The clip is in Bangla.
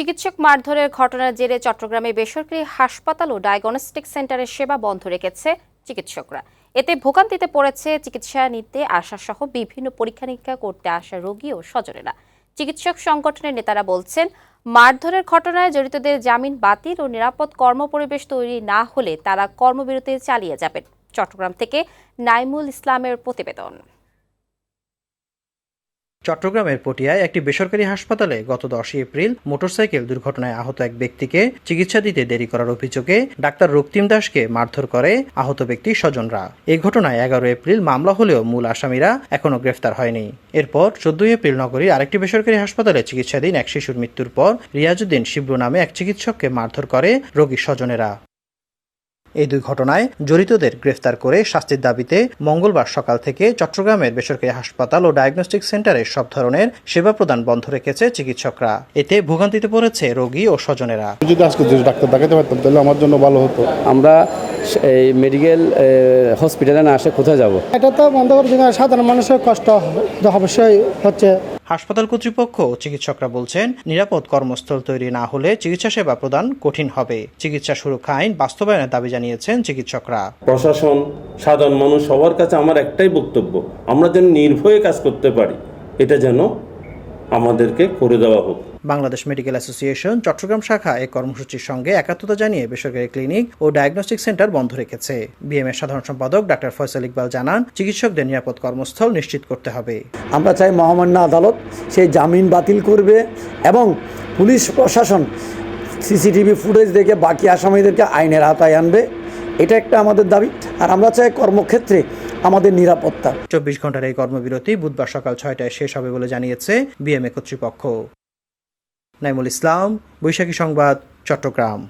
চিকিৎসক মারধরের ঘটনার জেরে চট্টগ্রামে বেসরকারি হাসপাতাল ও ডায়াগনস্টিক সেন্টারের সেবা বন্ধ রেখেছে চিকিৎসকরা। এতে ভোগান্তিতে পড়েছে চিকিৎসা নিতে আসা সহ বিভিন্ন পরীক্ষা নিরীক্ষা করতে আসা রোগী ও স্বজনেরা। চিকিৎসক সংগঠনের নেতারা বলছেন, মারধরের ঘটনায় জড়িতদের জামিন বাতিল ও নিরাপদ কর্মপরিবেশ তৈরি না হলে তারা কর্মবিরতি চালিয়ে যাবেন। চট্টগ্রাম থেকে নাইমুল ইসলামের প্রতিবেদন। চট্টগ্রামের পটিয়ায় একটি বেসরকারি হাসপাতালে গত দশই এপ্রিল মোটরসাইকেল দুর্ঘটনায় আহত এক ব্যক্তিকে চিকিৎসা দিতে দেরি করার অভিযোগে ডাক্তার রক্তিম দাসকে মারধর করে আহত ব্যক্তির স্বজনরা। এই ঘটনায় এগারো এপ্রিল মামলা হলেও মূল আসামিরা এখনও গ্রেফতার হয়নি। এরপর চোদ্দই এপ্রিল নগরীর আরেকটি বেসরকারি হাসপাতালে চিকিৎসাধীন এক শিশুর মৃত্যুর পর রিয়াজুদ্দিন শিবলু নামে এক চিকিৎসককে মারধর করে রোগীর স্বজনেরা। এই দুই ঘটনায় জড়িতদের গ্রেফতার করে শাস্তির দাবিতে মঙ্গলবার সকাল থেকে চট্টগ্রামের বেসরকারি হাসপাতাল ও ডায়াগনস্টিক সেন্টারে সব ধরনের সেবা প্রদান বন্ধ রেখেছে চিকিৎসকরা। এতে ভোগান্তিতে পড়েছে রোগী ও স্বজনেরা। যদি আজকে যদি ডাক্তার দেখাতে পারতাম তাহলে আমার জন্য ভালো হতো। আমরা এই মেডিকেল হসপিটালে না আসে কোথায় যাব? এটা তো বন্ধ করে সাধারণ মানুষের কষ্ট অবশ্যই হচ্ছে হাসপাতাল কর্তৃপক্ষ ও চিকিৎসকরা বলছেন, নিরাপদ কর্মস্থল তৈরি না হলে চিকিৎসা সেবা প্রদান কঠিন হবে। চিকিৎসা সুরক্ষা আইন বাস্তবায়নের দাবি জানিয়েছেন চিকিৎসকরা। প্রশাসন, সাধারণ মানুষ সবার কাছে আমার একটাই বক্তব্য, আমরা যেন নির্ভয়ে কাজ করতে পারি। এটা যেন আমাদেরকে করে দেওয়া হোক। বাংলাদেশ মেডিকেল অ্যাসোসিয়েশন চট্টগ্রাম শাখা এই কর্মসূচির সঙ্গে একাত্মতা জানিয়ে বেসরকারি ক্লিনিক ও ডায়াগনস্টিক সেন্টার বন্ধ রেখেছে। বিএমএর সাধারণ সম্পাদক ডাক্তার ফয়সাল ইকবাল জানান চিকিৎসকদের নিরাপদ কর্মস্থল নিশ্চিত করতে হবে। আমরা চাই মহামান্য আদালত সেই জামিন বাতিল করবে এবং পুলিশ প্রশাসন সিসিটিভি ফুটেজ দেখে বাকি আসামিদেরকে আইনের আওতায় আনবে। এটা একটা আমাদের দাবি। আর আমরা চাই কর্মক্ষেত্রে আমাদের নিরাপত্তা। চব্বিশ ঘণ্টার এই কর্মবিরতি বুধবার সকাল ছয়টায় শেষ হবে বলে জানিয়েছে বিএমএ কর্তৃপক্ষ। নাইমুল ইসলাম, বৈশাখী সংবাদ, চট্টগ্রাম।